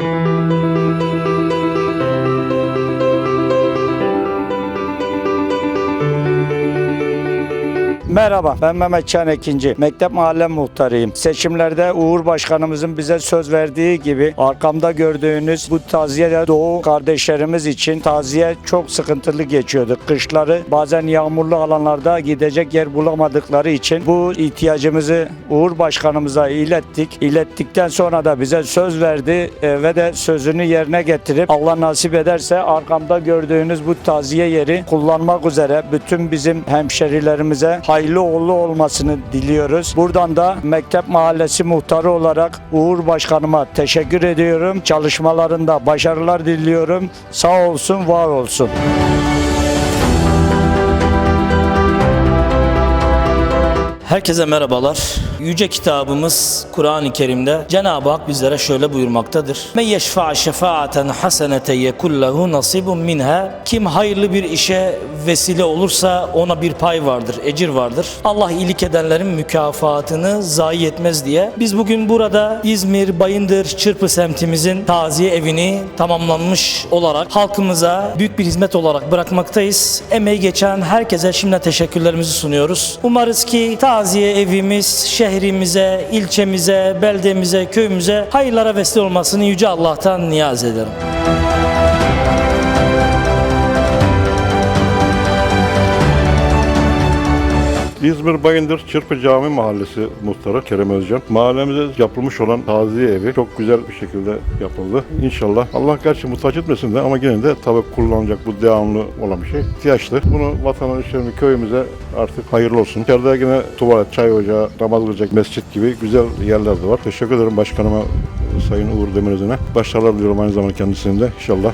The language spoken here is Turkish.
Thank you. Merhaba, ben Mehmet Çan Ekinci. Mektep Mahalle Muhtarıyım. Seçimlerde Uğur Başkanımızın bize söz verdiği gibi arkamda gördüğünüz bu taziye Doğu kardeşlerimiz için taziye çok sıkıntılı geçiyordu. Kışları bazen yağmurlu alanlarda gidecek yer bulamadıkları için bu ihtiyacımızı Uğur Başkanımıza ilettik. İlettikten sonra da bize söz verdi e, ve de sözünü yerine getirip Allah nasip ederse arkamda gördüğünüz bu taziye yeri kullanmak üzere bütün bizim hemşerilerimize hayırlı uğurlu olmasını diliyoruz. Buradan da Mektep Mahallesi muhtarı olarak Uğur Başkanıma teşekkür ediyorum. Çalışmalarında başarılar diliyorum. Sağ olsun, var olsun. Herkese merhabalar. Yüce kitabımız Kur'an-ı Kerim'de Cenab-ı Hak bizlere şöyle buyurmaktadır. Men yeşfa şefaaten hasenete yekul lehu nasibun minha. Kim hayırlı bir işe vesile olursa ona bir pay vardır, ecir vardır. Allah iyilik edenlerin mükafatını zayi etmez diye. Biz bugün burada İzmir Bayındır Çırpı semtimizin taziye evini tamamlanmış olarak halkımıza büyük bir hizmet olarak bırakmaktayız. Emeği geçen herkese şimdiden teşekkürlerimizi sunuyoruz. Umarız ki taziye evimiz şehrimize, ilçemize, beldemize, köyümüze hayırlara vesile olmasını Yüce Allah'tan niyaz ederim. İzmir Bayındır Çırpı Cami Mahallesi muhtarı Kerem Özcan. Mahallemize yapılmış olan taziye evi çok güzel bir şekilde yapıldı. İnşallah Allah gerçi muhtaç etmesin de ama yine de tabii kullanacak bu devamlı olan bir şey. İhtiyaçlı. Bunu vatandaşlarımız köyümüze artık hayırlı olsun. İçeride yine tuvalet, çay ocağı, namaz kılacak mescit gibi güzel yerler de var. Teşekkür ederim başkanıma Sayın Uğur Demirözen'e. Başarılar diliyorum aynı zamanda kendisine de inşallah.